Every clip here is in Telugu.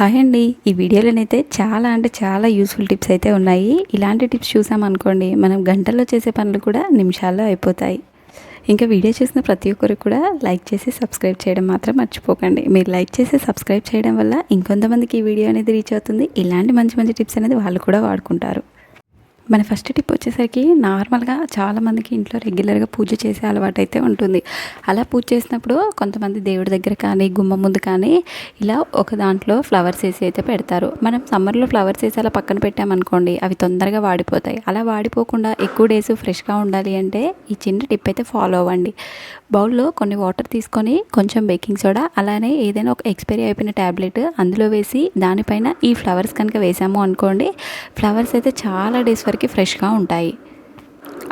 హాయ్ అండి. ఈ వీడియోలోనైతే చాలా అంటే చాలా యూస్ఫుల్ టిప్స్ అయితే ఉన్నాయి. ఇలాంటి టిప్స్ చూసామనుకోండి మనం గంటల్లో చేసే పనులు కూడా నిమిషాల్లో అయిపోతాయి. ఇంకా వీడియో చూసిన ప్రతి ఒక్కరు కూడా లైక్ చేసి సబ్స్క్రైబ్ చేయడం మాత్రం మర్చిపోకండి. మీరు లైక్ చేసి సబ్స్క్రైబ్ చేయడం వల్ల ఇంకొంతమందికి ఈ వీడియో అనేది రీచ్ అవుతుంది. ఇలాంటి మంచి మంచి టిప్స్ అనేది వాళ్ళు కూడా వాడుకుంటారు. మన ఫస్ట్ టిప్ వచ్చేసరికి నార్మల్గా చాలామందికి ఇంట్లో రెగ్యులర్గా పూజ చేసే అలవాటు అయితే ఉంటుంది. అలా పూజ చేసినప్పుడు కొంతమంది దేవుడి దగ్గర కానీ గుమ్మ ముందు కానీ ఇలా ఒక దాంట్లో ఫ్లవర్స్ వేసి అయితే పెడతారు. మనం సమ్మర్లో ఫ్లవర్స్ వేసి అలా పక్కన పెట్టామనుకోండి అవి తొందరగా వాడిపోతాయి. అలా వాడిపోకుండా ఎక్కువ డేస్ ఫ్రెష్గా ఉండాలి అంటే ఈ చిన్న టిప్ అయితే ఫాలో అవ్వండి. బౌల్లో కొన్ని వాటర్ తీసుకొని కొంచెం బేకింగ్ సోడా అలానే ఏదైనా ఒక ఎక్స్పైరీ అయిపోయిన ట్యాబ్లెట్ అందులో వేసి దానిపైన ఈ ఫ్లవర్స్ కనుక వేసాము అనుకోండి ఫ్లవర్స్ అయితే చాలా డేస్ వరకు ఫ్రెష్గా ఉంటాయి.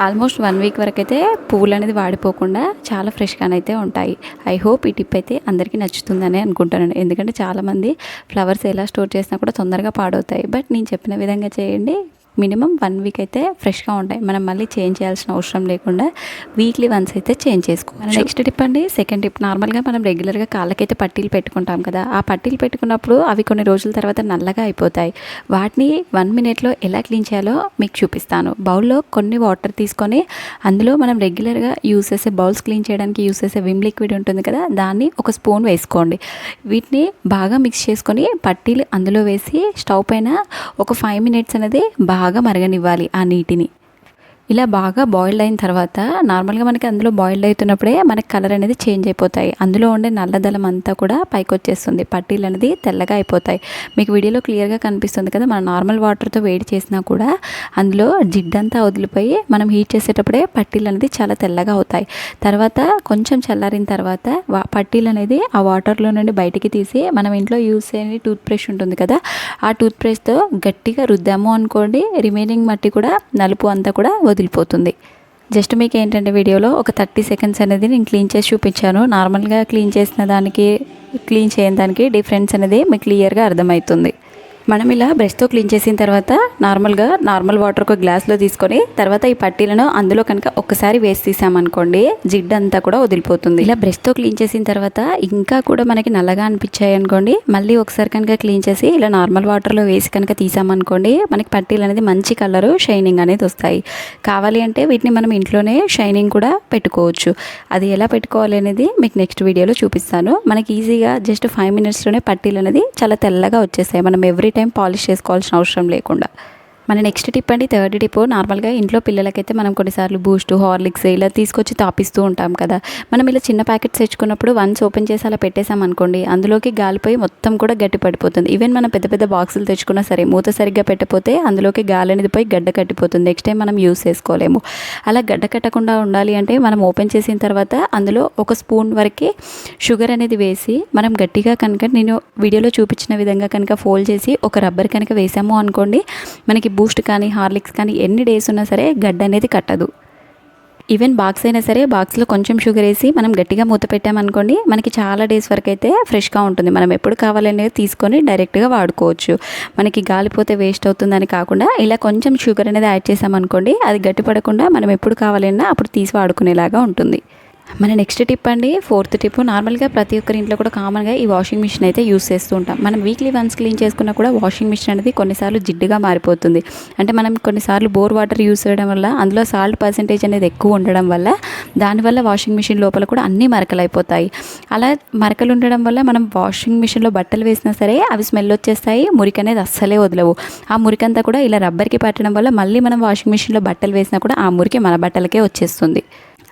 ఆల్మోస్ట్ వన్ వీక్ వరకు అయితే పువ్వులు అనేది వాడిపోకుండా చాలా ఫ్రెష్గానైతే ఉంటాయి. ఐ హోప్ ఈ టిప్ అయితే అందరికీ నచ్చుతుందని అనుకుంటాను ఎందుకంటే చాలామంది ఫ్లవర్స్ ఎలా స్టోర్ చేసినా కూడా తొందరగా పాడవుతాయి. బట్ నేను చెప్పిన విధంగా చేయండి. మినిమం వన్ వీక్ అయితే ఫ్రెష్గా ఉంటాయి. మనం మళ్ళీ చేంజ్ చేయాల్సిన అవసరం లేకుండా వీక్లీ వన్స్ అయితే చేంజ్ చేసుకోవాలి. నెక్స్ట్ టిప్ అండి సెకండ్ టిప్. నార్మల్గా మనం రెగ్యులర్గా కాళ్ళకైతే పట్టీలు పెట్టుకుంటాం కదా ఆ పట్టీలు పెట్టుకున్నప్పుడు అవి కొన్ని రోజుల తర్వాత నల్లగా అయిపోతాయి. వాటిని వన్ మినిట్లో ఎలా క్లీన్ చేయాలో మీకు చూపిస్తాను. బౌల్లో కొన్ని వాటర్ తీసుకొని అందులో మనం రెగ్యులర్గా యూస్ చేసే బౌల్స్ క్లీన్ చేయడానికి యూస్ చేసే విమ్ లిక్విడ్ ఉంటుంది కదా దాన్ని ఒక స్పూన్ వేసుకోండి. వీటిని బాగా మిక్స్ చేసుకొని పట్టీలు అందులో వేసి స్టవ్ పైన ఒక ఫైవ్ మినిట్స్ అనేది బాగా బాగా మరగనివ్వాలి ఆ నీటిని. ఇలా బాగా బాయిల్డ్ అయిన తర్వాత నార్మల్గా మనకి అందులో బాయిల్డ్ అవుతున్నప్పుడే మనకి కలర్ అనేది చేంజ్ అయిపోతాయి. అందులో ఉండే నల్లదలం అంతా కూడా పైకి వచ్చేస్తుంది. పట్టీలు అనేది తెల్లగా అయిపోతాయి. మీకు వీడియోలో క్లియర్గా కనిపిస్తుంది కదా మనం నార్మల్ వాటర్తో వేడి చేసినా కూడా అందులో జిడ్డంతా వదిలిపోయి మనం హీట్ చేసేటప్పుడే పట్టీలు అనేది చాలా తెల్లగా అవుతాయి. తర్వాత కొంచెం చల్లారిన తర్వాత పట్టీలు అనేది ఆ వాటర్లో నుండి బయటికి తీసి మనం ఇంట్లో యూస్ చేయని టూత్ బ్రష్ ఉంటుంది కదా ఆ టూత్ బ్రష్తో గట్టిగా రుద్దాము అనుకోండి రిమైనింగ్ మట్టి కూడా నలుపు అంతా కూడా వదిలిపోతుంది. జస్ట్ మీకు ఏంటంటే వీడియోలో ఒక థర్టీ సెకండ్స్ అనేది నేను క్లీన్ చేసి చూపించాను. నార్మల్గా క్లీన్ చేసిన దానికి క్లీన్ చేయని దానికి డిఫరెన్స్ అనేది మీకు క్లియర్గా అర్థమవుతుంది. మనం ఇలా బ్రష్తో క్లీన్ చేసిన తర్వాత నార్మల్గా నార్మల్ వాటర్ ఒక గ్లాస్లో తీసుకొని తర్వాత ఈ పట్టీలను అందులో కనుక ఒక్కసారి వేసి తీసామనుకోండి జిడ్డు అంతా కూడా వదిలిపోతుంది. ఇలా బ్రష్తో క్లీన్ చేసిన తర్వాత ఇంకా కూడా మనకి నల్లగా అనిపించాయి అనుకోండి మళ్ళీ ఒకసారి కనుక క్లీన్ చేసి ఇలా నార్మల్ వాటర్లో వేసి కనుక తీసామనుకోండి మనకి పట్టీలు అనేది మంచి కలరు షైనింగ్ అనేది వస్తాయి. కావాలి అంటే వీటిని మనం ఇంట్లోనే షైనింగ్ కూడా పెట్టుకోవచ్చు. అది ఎలా పెట్టుకోవాలి అనేది మీకు నెక్స్ట్ వీడియోలో చూపిస్తాను. మనకి ఈజీగా జస్ట్ ఫైవ్ మినిట్స్లోనే పట్టీలు అనేది చాలా తెల్లగా వచ్చేస్తాయి. మనం ఎవ్రీ టైం పాలిష్ చేసుకోవాల్సిన అవసరం లేకుండా. మన నెక్స్ట్ టిప్ అండి థర్డ్ టిప్ నార్మల్గా ఇంట్లో పిల్లలకైతే మనం కొన్నిసార్లు బూస్ట్ హార్లిక్స్ ఇలా తీసుకొచ్చి తాపిస్తూ ఉంటాం కదా. మనం ఇలా చిన్న ప్యాకెట్స్ తెచ్చుకున్నప్పుడు వన్స్ ఓపెన్ చేసి అలా పెట్టేసాం అనుకోండి అందులోకి గాలిపోయి మొత్తం కూడా గట్టి పడిపోతుంది. ఈవెన్ మనం పెద్ద పెద్ద బాక్సులు తెచ్చుకున్నా సరే మూత సరిగ్గా పెట్టకపోతే అందులోకి గాలి అనేది పోయి గడ్డ కట్టిపోతుంది. నెక్స్ట్ టైం మనం యూస్ చేసుకోలేము. అలా గడ్డ కట్టకుండా ఉండాలి అంటే మనం ఓపెన్ చేసిన తర్వాత అందులో ఒక స్పూన్ వరకే షుగర్ అనేది వేసి మనం గట్టిగా కనుక నేను వీడియోలో చూపించిన విధంగా కనుక ఫోల్డ్ చేసి ఒక రబ్బర్ కనుక వేసాము అనుకోండి మనకి బూస్ట్ కానీ హార్లిక్స్ కానీ ఎన్ని డేస్ ఉన్నా సరే గడ్డ అనేది కట్టదు. ఈవెన్ బాక్స్ అయినా సరే బాక్స్లో కొంచెం షుగర్ వేసి మనం గట్టిగా మూత పెట్టామనుకోండి మనకి చాలా డేస్ వరకు అయితే ఫ్రెష్గా ఉంటుంది. మనం ఎప్పుడు కావాలనేది తీసుకొని డైరెక్ట్గా వాడుకోవచ్చు. మనకి గాలిపోతే వేస్ట్ అవుతుందని కాకుండా ఇలా కొంచెం షుగర్ అనేది యాడ్ చేసామనుకోండి అది గట్టిపడకుండా మనం ఎప్పుడు కావాలన్నా అప్పుడు తీసి వాడుకునేలాగా ఉంటుంది. మన నెక్స్ట్ టిప్ అండి ఫోర్త్ టిప్. నార్మల్గా ప్రతి ఒక్కరి ఇంట్లో కూడా కామన్గా ఈ వాషింగ్ మిషన్ అయితే యూస్ చేస్తూ ఉంటాం. మనం వీక్లీ వన్స్ క్లీన్ చేసుకున్నా కూడా వాషింగ్ మిషన్ అనేది కొన్నిసార్లు జిడ్డుగా మారిపోతుంది. అంటే మనం కొన్నిసార్లు బోర్ వాటర్ యూస్ చేయడం వల్ల అందులో సాల్ట్ పర్సంటేజ్ అనేది ఎక్కువ ఉండడం వల్ల దానివల్ల వాషింగ్ మిషన్ లోపల కూడా అన్ని మరకలు అయిపోతాయి అలా మరకలు ఉండడం వల్ల మనం వాషింగ్ మిషన్లో బట్టలు వేసినా సరే అవి స్మెల్ వచ్చేస్తాయి మురికి అనేది అస్సలే వదలవు. ఆ మురికంతా కూడా ఇలా రబ్బర్కి పట్టడం వల్ల మళ్ళీ మనం వాషింగ్ మిషన్లో బట్టలు వేసినా కూడా ఆ మురికి మన బట్టలకే వచ్చేస్తుంది.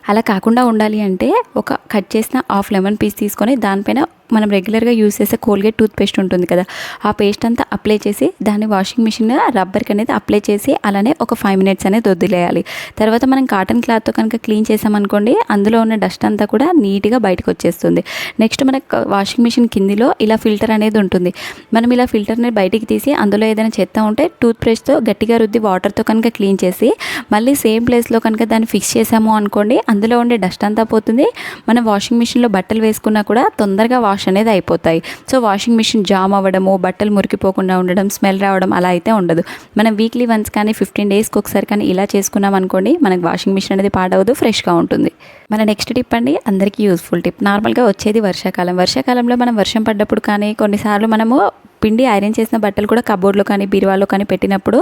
అలా కాకుండా ఉండాలి అంటే ఒక కట్ చేసిన హాఫ్ లెమన్ పీస్ తీసుకొని దానిపైన మనం రెగ్యులర్గా యూస్ చేసే కోల్గేట్ టూత్ పేస్ట్ ఉంటుంది కదా. ఆ పేస్ట్ అంతా అప్లై చేసి దాన్ని వాషింగ్ మిషన్ రబ్బర్కి అనేది అప్లై చేసి అలానే ఒక ఫైవ్ మినిట్స్ అనేది వదిలేయాలి. తర్వాత మనం కాటన్ క్లాత్తో కనుక క్లీన్ చేసామనుకోండి అందులో ఉన్న డస్ట్ అంతా కూడా నీట్గా బయటకు వచ్చేస్తుంది. నెక్స్ట్ మనకు వాషింగ్ మిషన్ కిందిలో ఇలా ఫిల్టర్ అనేది ఉంటుంది. మనం ఇలా ఫిల్టర్ని బయటికి తీసి అందులో ఏదైనా చెత్త ఉంటే టూత్ బ్రష్తో గట్టిగా రుద్ది వాటర్తో కనుక క్లీన్ చేసి మళ్ళీ సేమ్ ప్లేస్లో కనుక దాన్ని ఫిక్స్ చేసాము అనుకోండి అందులో ఉండే డస్ట్ అంతా పోతుంది. మనం వాషింగ్ మిషన్లో బట్టలు వేసుకున్నా కూడా తొందరగా వాష్ వాష్ అనేది అయిపోతాయి. సో వాషింగ్ మిషన్ జామ్ అవ్వడము బట్టలు మురికిపోకుండా ఉండడం స్మెల్ రావడం అలా అయితే ఉండదు. మనం వీక్లీ వన్స్ కానీ ఫిఫ్టీన్ డేస్కి ఒకసారి కానీ ఇలా చేసుకున్నాం అనుకోండి మనకి వాషింగ్ మిషన్ అనేది పాడవదు ఫ్రెష్గా ఉంటుంది. మన నెక్స్ట్ టిప్ అండి అందరికీ యూస్ఫుల్ టిప్. నార్మల్గా వచ్చేది వర్షాకాలం. వర్షాకాలంలో మనం వర్షం పడ్డప్పుడు కానీ కొన్నిసార్లు మనము పిండి ఐరన్ చేసిన బట్టలు కూడా కబోర్డ్లో కానీ బీరువాలో కానీ పెట్టినప్పుడు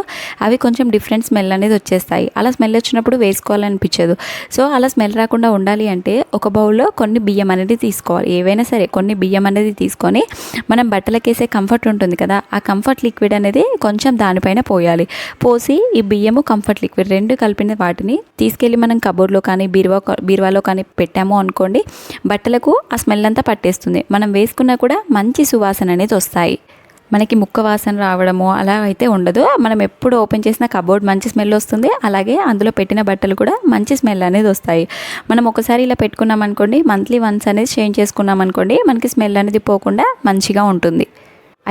అవి కొంచెం డిఫరెంట్ స్మెల్ అనేది వచ్చేస్తాయి. అలా స్మెల్ వచ్చినప్పుడు వేసుకోవాలనిపించదు. సో అలా స్మెల్ రాకుండా ఉండాలి అంటే ఒక బౌల్లో కొన్ని బియ్యం అనేది తీసుకోవాలి. ఏవైనా సరే కొన్ని బియ్యం అనేది తీసుకొని మనం బట్టలకేసే కంఫర్ట్ ఉంటుంది కదా ఆ కంఫర్ట్ లిక్విడ్ అనేది కొంచెం దానిపైన పోయాలి. పోసి ఈ బియ్యము కంఫర్ట్ లిక్విడ్ రెండు కలిపిన వాటిని తీసుకెళ్ళి మనం కబోర్డ్లో కానీ బీరువా బీరువాలో కానీ పెట్టాము అనుకోండి బట్టలకు ఆ స్మెల్ అంతా పట్టేస్తుంది. మనం వేసుకున్నా కూడా మంచి సువాసన అనేది వస్తాయి. మనకి ముక్క వాసన రావడము అలా అయితే ఉండదు. మనం ఎప్పుడు ఓపెన్ చేసిన కబోర్డ్ మంచి స్మెల్ వస్తుంది. అలాగే అందులో పెట్టిన బట్టలు కూడా మంచి స్మెల్ అనేది వస్తాయి. మనం ఒకసారి ఇలా పెట్టుకున్నాం అనుకోండి మంత్లీ వన్స్ అనేది చేంజ్ చేసుకున్నాం అనుకోండి మనకి స్మెల్ అనేది పోకుండా మంచిగా ఉంటుంది.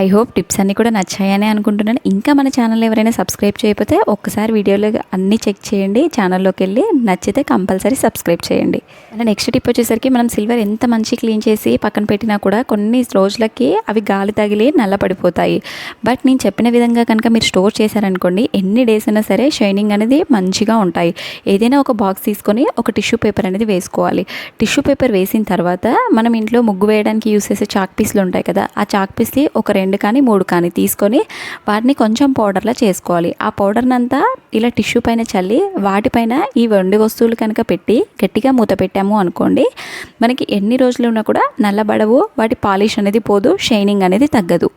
ఐ హోప్ టిప్స్ అన్నీ కూడా నచ్చాయని అనుకుంటున్నాను. ఇంకా మన ఛానల్ ఎవరైనా సబ్స్క్రైబ్ చేయకపోతే ఒక్కసారి వీడియోలో అన్నీ చెక్ చేయండి. ఛానల్లోకి వెళ్ళి నచ్చితే కంపల్సరీ సబ్స్క్రైబ్ చేయండి. అండ్ నెక్స్ట్ టిప్ వచ్చేసరికి మనం సిల్వర్ ఎంత మంచి క్లీన్ చేసి పక్కన పెట్టినా కూడా కొన్ని రోజులకి అవి గాలి తగిలి నల్ల పడిపోతాయి. బట్ నేను చెప్పిన విధంగా కనుక మీరు స్టోర్ చేశారనుకోండి ఎన్ని డేస్ అయినా సరే షైనింగ్ అనేది మంచిగా ఉంటాయి. ఏదైనా ఒక బాక్స్ తీసుకొని ఒక టిష్యూ పేపర్ అనేది వేసుకోవాలి. టిష్యూ పేపర్ వేసిన తర్వాత మనం ఇంట్లో ముగ్గు వేయడానికి యూస్ చేసే చాక్ పీస్లు ఉంటాయి కదా ఆ చాక్ పీస్ని ఒక రెండు కానీ మూడు కానీ తీసుకొని వాటిని కొంచెం పౌడర్లా చేసుకోవాలి. ఆ పౌడర్నంతా ఇలా టిష్యూ పైన చల్లి వాటిపైన ఈ వండి వస్తువులు కనుక పెట్టి గట్టిగా మూత పెట్టాము అనుకోండి మనకి ఎన్ని రోజులు ఉన్నా కూడా నల్లబడవు వాటి పాలిష్ అనేది పోదు షైనింగ్ అనేది తగ్గదు.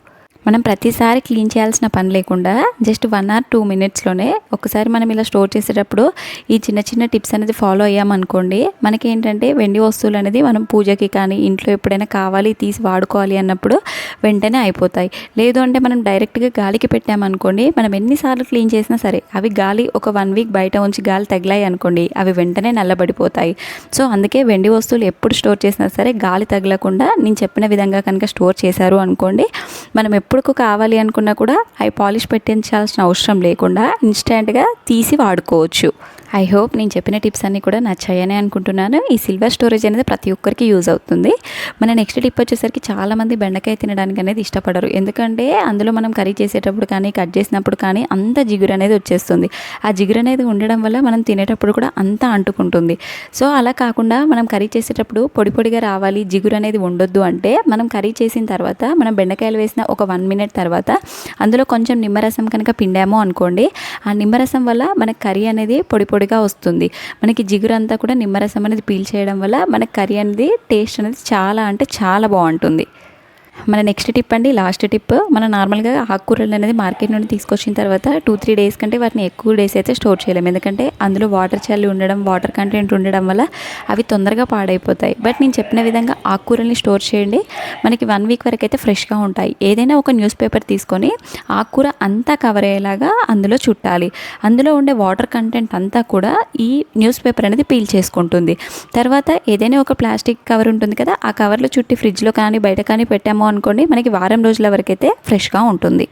మనం ప్రతిసారి క్లీన్ చేయాల్సిన పని లేకుండా జస్ట్ వన్ ఆర్ టూ మినిట్స్లోనే ఒకసారి మనం ఇలా స్టోర్ చేసేటప్పుడు ఈ చిన్న చిన్న టిప్స్ అనేది ఫాలో అయ్యామనుకోండి మనకి ఏంటంటే వెండి వస్తువులు అనేది మనం పూజకి కానీ ఇంట్లో ఎప్పుడైనా కావాలి తీసి వాడుకోవాలి అన్నప్పుడు వెంటనే అయిపోతాయి. లేదు అంటే మనం డైరెక్ట్గా గాలికి పెట్టామనుకోండి మనం ఎన్నిసార్లు క్లీన్ చేసినా సరే అవి గాలి ఒక వన్ వీక్ బయట ఉంచి గాలి తగిలాయి అనుకోండి అవి వెంటనే నల్లబడిపోతాయి. సో అందుకే వెండి వస్తువులు ఎప్పుడు స్టోర్ చేసినా సరే గాలి తగలకుండా నేను చెప్పిన విధంగా కనుక స్టోర్ చేశారు అనుకోండి మనం ఎప్పుడు కావాలి అనుకున్నా కూడా అవి పాలిష్ పెట్టించాల్సిన అవసరం లేకుండా ఇన్స్టెంట్గా తీసి వాడుకోవచ్చు. ఐ హోప్ నేను చెప్పిన టిప్స్ అన్నీ కూడా నచ్చాయని అనుకుంటున్నాను. ఈ సిల్వర్ స్టోరేజ్ అనేది ప్రతి ఒక్కరికి యూజ్ అవుతుంది. మన నెక్స్ట్ టిప్ వచ్చేసరికి చాలామంది బెండకాయ తినడానికి అనేది ఇష్టపడరు. ఎందుకంటే అందులో మనం కర్రీ చేసేటప్పుడు కానీ కట్ చేసినప్పుడు కానీ అంత జిగురు అనేది వచ్చేస్తుంది. ఆ జిగురు అనేది ఉండడం వల్ల మనం తినేటప్పుడు కూడా అంత అంటుకుంటుంది. సో అలా కాకుండా మనం కర్రీ చేసేటప్పుడు పొడి పొడిగా రావాలి జిగురు అనేది ఉండొద్దు అంటే మనం కర్రీ చేసిన తర్వాత మనం బెండకాయలు వేసిన ఒక వన్ మినిట్ తర్వాత అందులో కొంచెం నిమ్మరసం కనుక పిండాము అనుకోండి ఆ నిమ్మరసం వల్ల మనకి కర్రీ అనేది పొడి పొడిగా వస్తుంది. మనకి జిగురు అంతా కూడా నిమ్మరసం అనేది పీల్చేయడం వల్ల మనకి కర్రీ అనేది టేస్ట్ అనేది చాలా అంటే చాలా బాగుంటుంది. మన నెక్స్ట్ టిప్ అండి లాస్ట్ టిప్ మన నార్మల్గా ఆకుకూరలు అనేది మార్కెట్ నుండి తీసుకొచ్చిన తర్వాత టూ త్రీ డేస్ కంటే వాటిని ఎక్కువ డేస్ అయితే స్టోర్ చేయలేము. ఎందుకంటే అందులో వాటర్ చల్లి ఉండడం వాటర్ కంటెంట్ ఉండడం వల్ల అవి తొందరగా పాడైపోతాయి. బట్ నేను చెప్పిన విధంగా ఆకుకూరల్ని స్టోర్ చేయండి. మనకి వన్ వీక్ వరకు అయితే ఫ్రెష్గా ఉంటాయి. ఏదైనా ఒక న్యూస్ పేపర్ తీసుకొని ఆకుకూర అంతా కవర్ అయ్యేలాగా అందులో చుట్టాలి. అందులో ఉండే వాటర్ కంటెంట్ అంతా కూడా ఈ న్యూస్ పేపర్ అనేది పీల్ చేసుకుంటుంది. తర్వాత ఏదైనా ఒక ప్లాస్టిక్ కవర్ ఉంటుంది కదా ఆ కవర్లో చుట్టి ఫ్రిడ్జ్లో కానీ బయట కానీ పెట్టాము అనుకోండి మనకి వారం రోజుల వరకు అయితే ఫ్రెష్గా ఉంటుంది.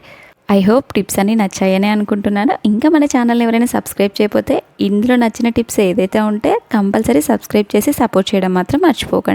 ఐ హోప్ టిప్స్ అన్నీ నచ్చాయని అనుకుంటున్నాను. ఇంకా మన ఛానల్ ఎవరైనా సబ్స్క్రైబ్ చేయకపోతే ఇందులో నచ్చిన టిప్స్ ఏదైతే ఉంటే కంపల్సరీ సబ్స్క్రైబ్ చేసి సపోర్ట్ చేయడం మాత్రం మర్చిపోకండి.